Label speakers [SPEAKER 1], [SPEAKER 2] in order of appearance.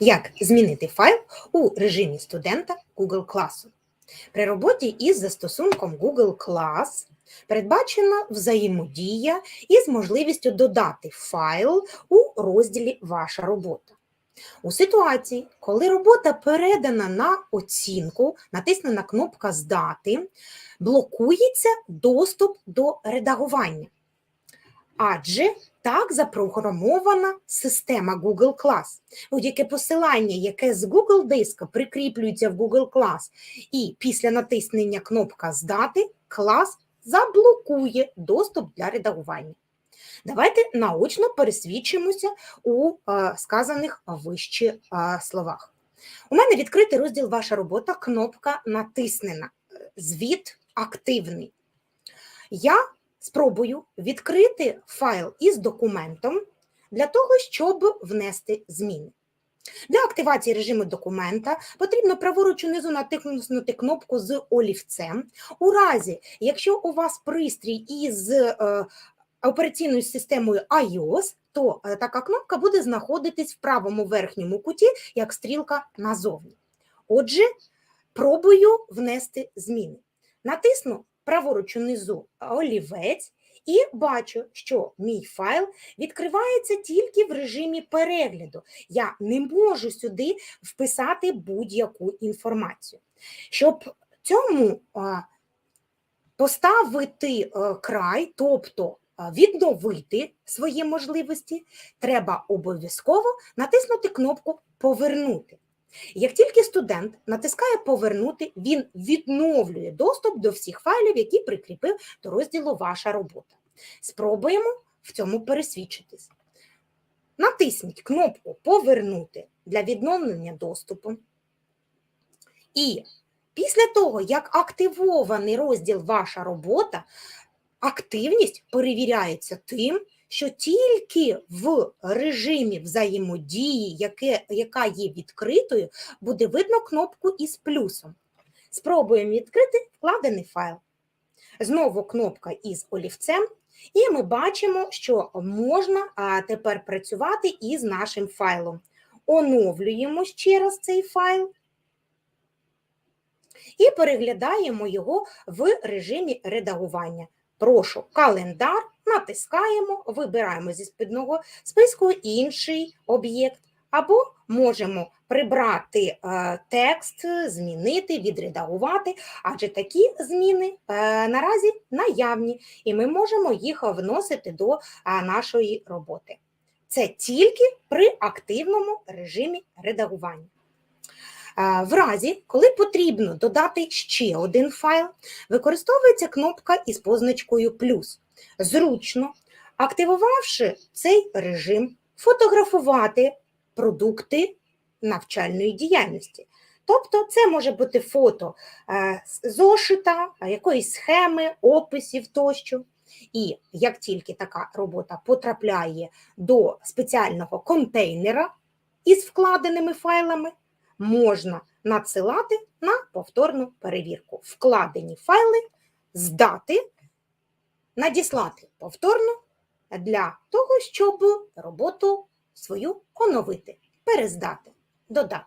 [SPEAKER 1] Як змінити файл у режимі студента Google класу? При роботі із застосунком Google Class передбачена взаємодія із можливістю додати файл у розділі Ваша робота. У ситуації, коли робота передана на оцінку, натиснена кнопка Здати, блокується доступ до редагування. Адже так запрограмована система Google Class. Будь-яке посилання, яке з Google диска прикріплюється в Google Class, і після натиснення кнопка Здати клас заблокує доступ для редагування. Давайте наочно пересвідчимося у е, сказаних вище е, словах. У мене відкритий розділ Ваша робота, кнопка натиснена. Звіт активний. Я спробую відкрити файл із документом для того, щоб внести зміни. Для активації режиму документа потрібно праворуч унизу натиснути кнопку з олівцем. У разі, якщо у вас пристрій із е, операційною системою iOS, то е, така кнопка буде знаходитись в правому верхньому куті, як стрілка назовні. Отже, пробую внести зміни. Натисну праворуч унизу олівець і бачу, що мій файл відкривається тільки в режимі перегляду. Я не можу сюди вписати будь-яку інформацію. Щоб цьому поставити край, тобто відновити свої можливості, треба обов'язково натиснути кнопку Повернути. Як тільки студент натискає Повернути, він відновлює доступ до всіх файлів, які прикріпив до розділу Ваша робота. Спробуємо в цьому пересвідчитись. Натисніть кнопку Повернути для відновлення доступу. І після того, як активований розділ Ваша робота, активність перевіряється тим, що тільки в режимі взаємодії, яке, яка є відкритою, буде видно кнопку із плюсом. Спробуємо відкрити вкладений файл. Знову кнопка із олівцем, і ми бачимо, що можна тепер працювати із нашим файлом. Оновлюємо ще раз цей файл і переглядаємо його в режимі редагування. Прошу календар, натискаємо, вибираємо зі спідного списку інший об'єкт, або можемо прибрати е, текст, змінити, відредагувати, адже такі зміни е, наразі наявні, і ми можемо їх вносити до е, нашої роботи. Це тільки при активному режимі редагування. В разі, коли потрібно додати ще один файл, використовується кнопка із позначкою плюс. Зручно, активувавши цей режим, фотографувати продукти навчальної діяльності. Тобто це може бути фото е, зошита, е, якоїсь схеми, описів тощо. І як тільки така робота потрапляє до спеціального контейнера із вкладеними файлами, можна надсилати на повторну перевірку. Вкладені файли здати, надіслати повторно для того, щоб роботу свою оновити, перездати, додати.